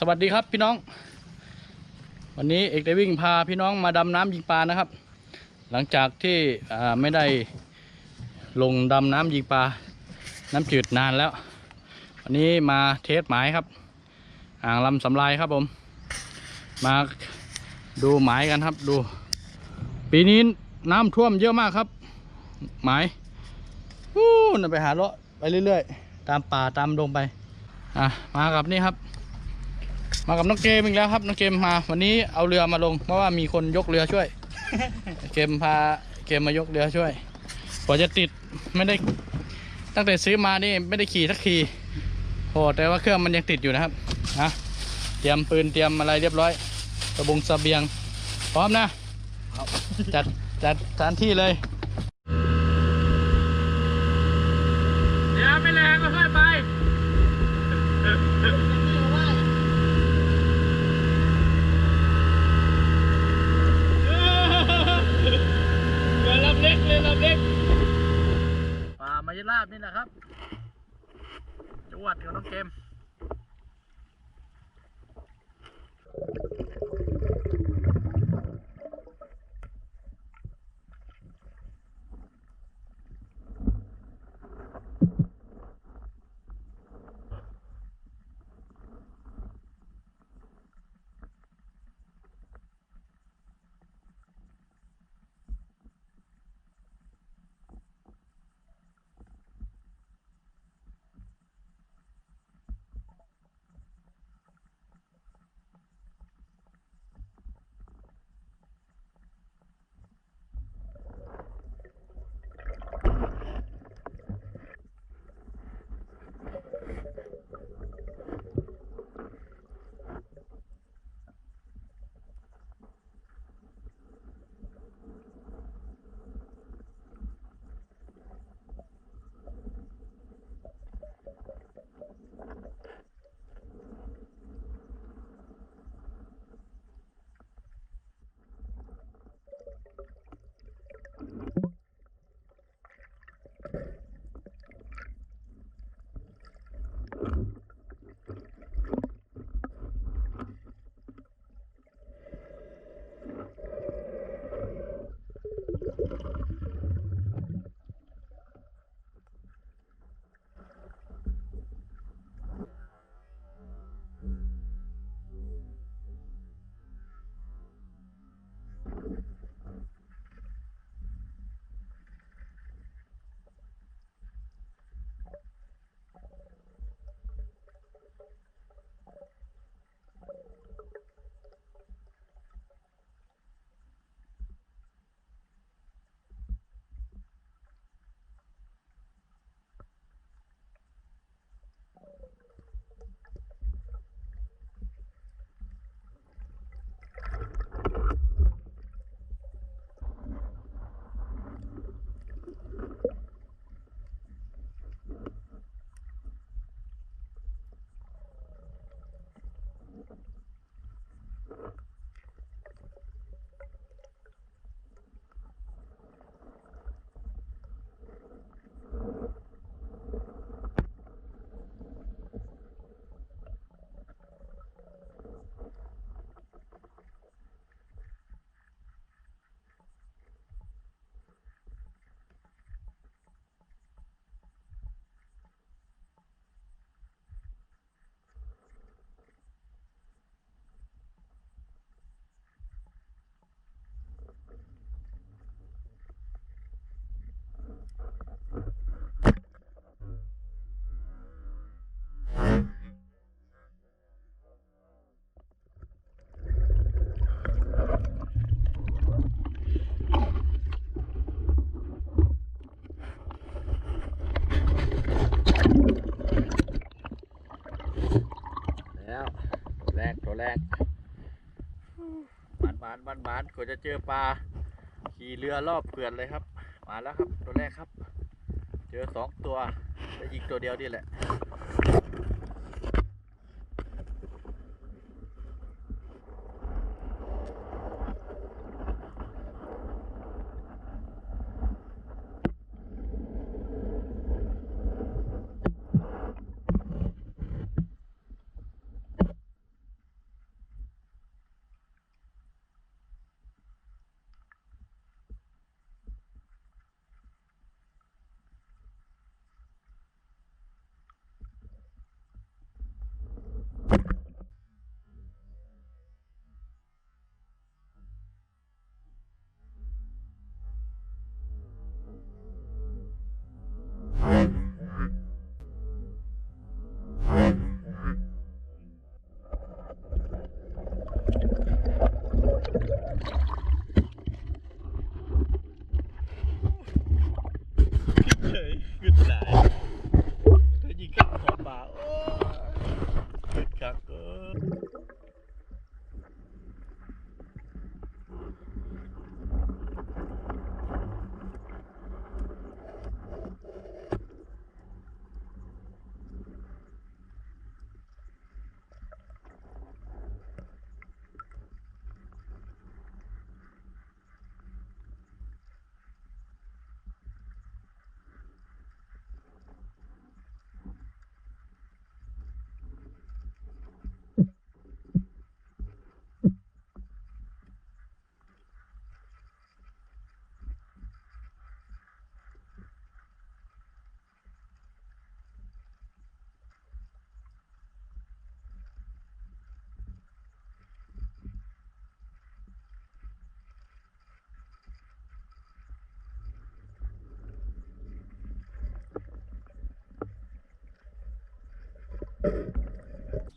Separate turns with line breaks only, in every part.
สวัสดีครับพี่น้อง วันนี้เอกได้วิ่งพาพี่น้องมาดำน้ำยิงปลานะครับ หลังจากที่ไม่ได้ลงดำน้ำยิงปลา น้ำจืดนานแล้ว วันนี้มาเทสหมายครับ อ่างลำสำลายครับผม มาดูหมายกันครับดู ปีนี้น้ำท่วมเยอะมากครับ หมายวู้นไปหาเลาะไปเรื่อย ๆ ตามป่าตามดงไป อะมากับนี่ครับ มากับน้องเกมอีกแล้วครับน้องเกมมา วันนี้เอาเรือมาลงเพราะว่ามีคนยกเรือช่วย เกมพาเกมมายกเรือช่วยกว่าจะติดไม่ได้ตั้งแต่ซื้อมานี่ไม่ได้ขี่สักทีโอ้แต่ว่าเครื่องมันยังติดอยู่นะครับนะเตรียมปืนเตรียมอะไรเรียบร้อยกระบุงเสบียง พร้อมนะจัดจัดสถานที่เลยเดี๋ยวไม่แรงก็ค่อยไป เรือลำเล็กเรือลำเล็กป่ามายราบนี่นะครับ จวดกับน้องเกม แรกตัวแรกหมานหมานหมานหมานกว่าจะเจอปลา ขี่เรือรอบเขื่อนเลยครับ มาแล้วครับ ตัวแรกครับ เจอสองตัวแล้วยิงตัวเดียวนี่แหละ
ขึ้นหลายถ้ายิงขึ้นขอบป่าโอ้ยขึ้นกักเออ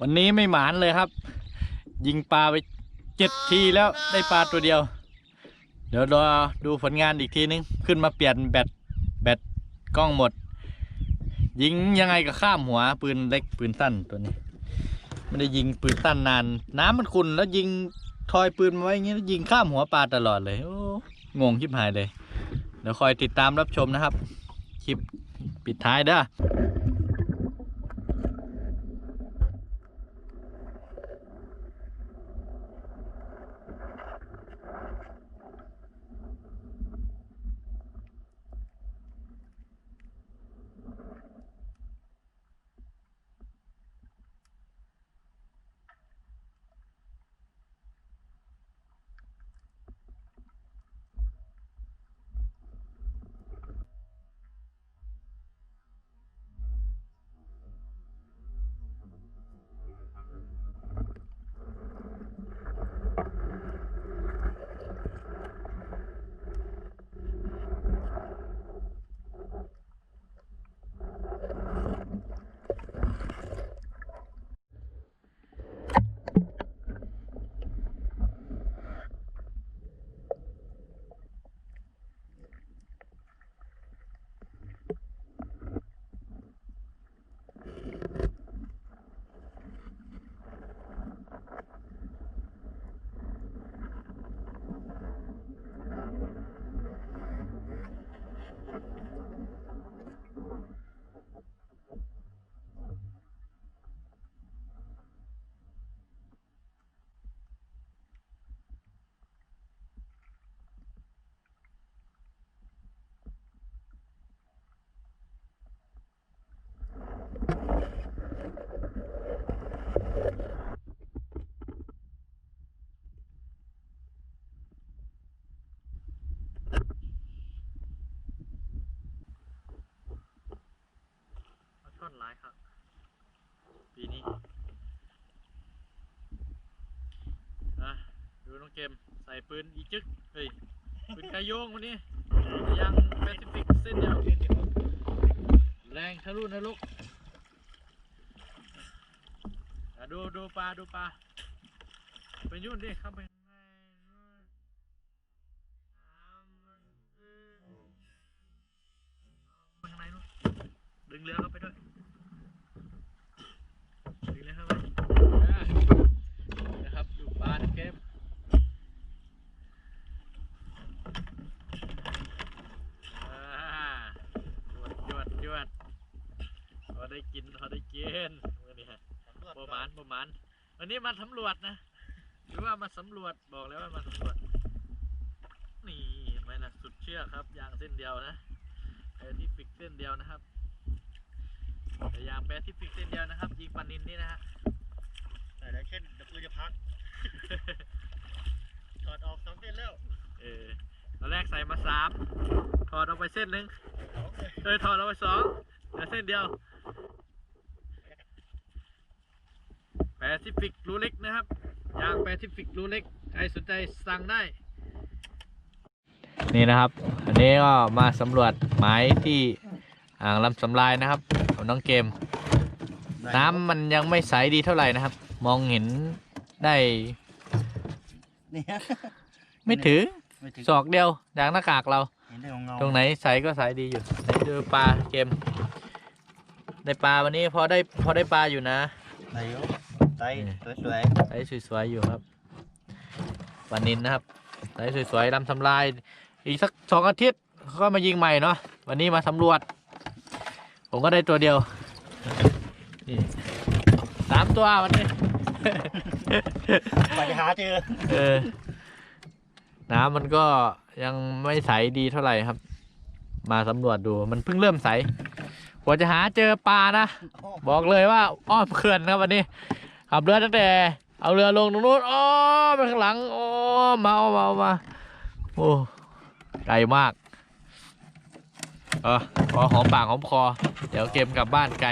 วันนี้ไม่หมานเลยครับ ยิงปลาไปเจ็ดทีแล้วได้ปลาตัวเดียว เดี๋ยวรอดูผลงานอีกทีนึง ขึ้นมาเปลี่ยนแบตแบตกล้องหมด ยิงยังไงก็ข้ามหัวปืนเล็กปืนสั้นตัวนี้ไม่ได้ยิงปืนสั้นนาน น้ำมันขุ่นแล้วยิงทอยปืนมาไว้อย่างงี้แล้วยิงข้ามหัวปลาตลอดเลยโอ้งงชิบหายเลย เดี๋ยวคอยติดตามรับชมนะครับ คลิปปิดท้ายเด้อ ต้นร้ายครับปีนี้อะดูน้องเกมใส่ปืนอีจึกเฮ้ยปืนกระโยงวันนี้ ยังแปซิฟิกเส้นเดียวแรงทะลุนรกอะดูดูปลาดูปลาไปยุ่นดิเข้าไปข้างในนู่นข้างในนู่นดึงเรือเข้าไปด้วย ดึงเรือเข้าไปอะนะครับดูปลาในเกม อ่าจวดจวดจวดพอ ได้กินพอได้กินวันนี้ฮะโบหมานโบหมานวันนี้มาสำรวจนะ หรือว่ามาสำรวจบอกแล้วว่ามาสำรวจ นี่เห็นไหมล่ะสุดเชือกครับยางเส้นเดียวนะแปซิฟิกเส้นเดียวนะครับแต่ยางแปซิฟิกเส้นเดียวนะครับ ยิงปลานินนี่นะฮะ
แต่แล้วเช่นเดี๋ยวปืนจะพักถอดออกสองเส้นแล้ว
เออตอนแรกใส่มาสามถอดออกไปเส้นหนึ่ง
สองเลย
เออถอดออกไปสองเหลือเส้นเดียวแป ซิฟิกรูเล็กนะครับยางแปซิฟิกรูเล็กใครสนใจสั่งได้ นี่นะครับ อันนี้ก็มาสำรวจหมายที่อ่างลำสำลายนะครับของน้องเกม น้ำมันยังไม่ใสดีเท่าไหร่นะครับ มองเห็นได้
เนี่ย
ไม่ถึง
ไม่ถึง
ศอกเดียวจากหน้ากากเรา
เอเห็นได้เงาๆ
ตรงไหนใสก็ใสดีอยู่ไหนดูปลาเกม ได้ปลาวันนี้พอได้พอได้ปลาอยู่นะ
ไหนอยู่ ไตสวย
ไซส์สวยๆอยู่ครับปลานินนะครับไซส์สวยๆลำทำลาย อีกสักสองอาทิตย์เขาก็มายิงใหม่เนาะวันนี้มาสำรวจ ผมก็ได้ตัวเดียวนี่สามตัววันนี้
ๆไปหาเจอ
เออ น้ำมันก็ยังไม่ใสดีเท่าไหร่ครับ มาสำรวจดูมันเพิ่งเริ่มใสกว่าจะหาเจอปลานะ บอกเลยว่าอ้อมเขื่อนครับวันนี้ ขับเรือตั้งแต่ เอาเรือลงตรงนู้นอ๋อไปข้างหลังอ๋อมาเอมมาอ้อมมาโอ้ไกลมาก เออพอหอมปากหอมคอ เดี๋ยวเกมกลับบ้านไกล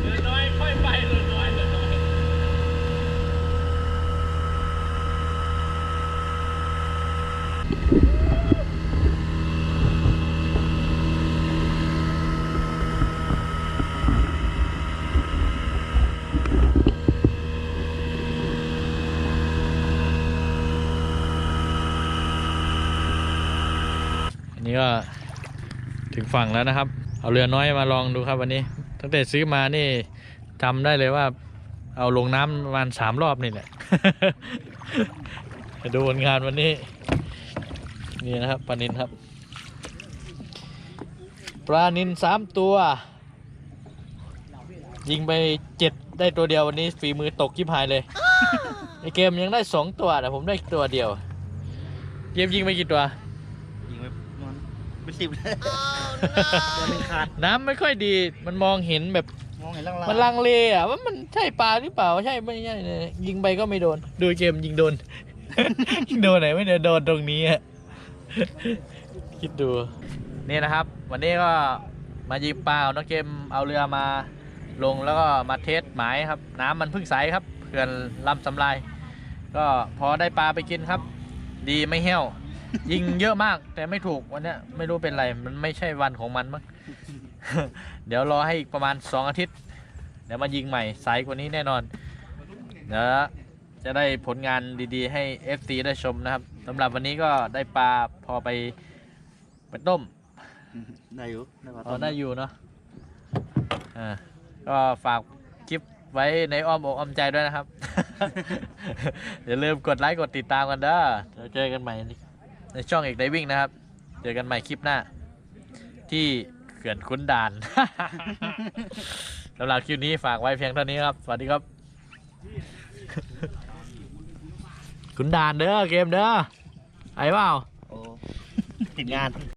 เรือน้อยค่อยไปเลย อันนี้ก็ถึงฝั่งแล้วนะครับ เอาเรือน้อยมาลองดูครับวันนี้ ตั้งแต่ซื้อมานี่จำได้เลยว่า เอาลงน้ำประมาณสามรอบนี่แหละมาดูผลงานวันนี้ นี่นะครับปลานินครับปลานินสามตัว ยิงไปเจ็ดได้ตัวเดียววันนี้ฝีมือตกยิบหายเลยไอเกมยังได้สองตัวแต่ผมได้ตัวเดียว เกมยิงไปกี่ตัว
ยิงไปมัน เป็นสิบเลยตัวหนึ่งขาด
น้ำไม่ค่อยดี มันมองเห็นแบบ
มองเห็นล่างๆ
มันลังเลอะว่ามันใช่ปลาหรือเปล่า ใช่ไม่ใช่เนี่ยยิงไปก็ไม่โดน ดูเกมยิงโดน ยิงโดนไหนไม่ได้โดนตรงนี้อะคิดดู นี่นะครับ วันนี้ก็มายิงปลาเอาน้องเกมเอาเรือมาลงแล้วก็มาเทสหมายครับ น้ำมันเพิ่งใสครับเขื่อนลำสำลาย ก็พอได้ปลาไปกินครับ ดีไม่เหี้ยว ยิงเยอะมาก แต่ไม่ถูกวันเนี้ยไม่รู้เป็นไร มันไม่ใช่วันของมันมั้ง เดี๋ยวรอให้อีกประมาณ 2 อาทิตย์ เดี๋ยวมายิงใหม่ไซส์กว่านี้แน่นอนเดี๋ยวจะได้ผลงานดีๆ ให้ FC ได้ชมนะครับสำหรับวันนี้ก็ได้ปลาพอไปไปต้ม
ได้อยู่ได้ปลา
พ
ต้
อ
ม
ได้อยู่เนาะอ่าก็ฝากคลิปไว้ในอ้อมอกอ้อมใจด้วยนะครับ อย่าลืมกดไลค์กดติดตามกันเด้อเดี๋ยวเจอกันใหม่ ในช่องเอกไดวิ่งนะครับ เจอกันใหม่คลิปหน้า ที่เขื่อนคุ้นด่าน สำหรับคลิปนี้ฝากไว้เพียงเท่านี้ครับ สวัสดีครับ คุ้นด่านเด้อเกมเด้อไอ้เปล่า
โอ้ติดงาน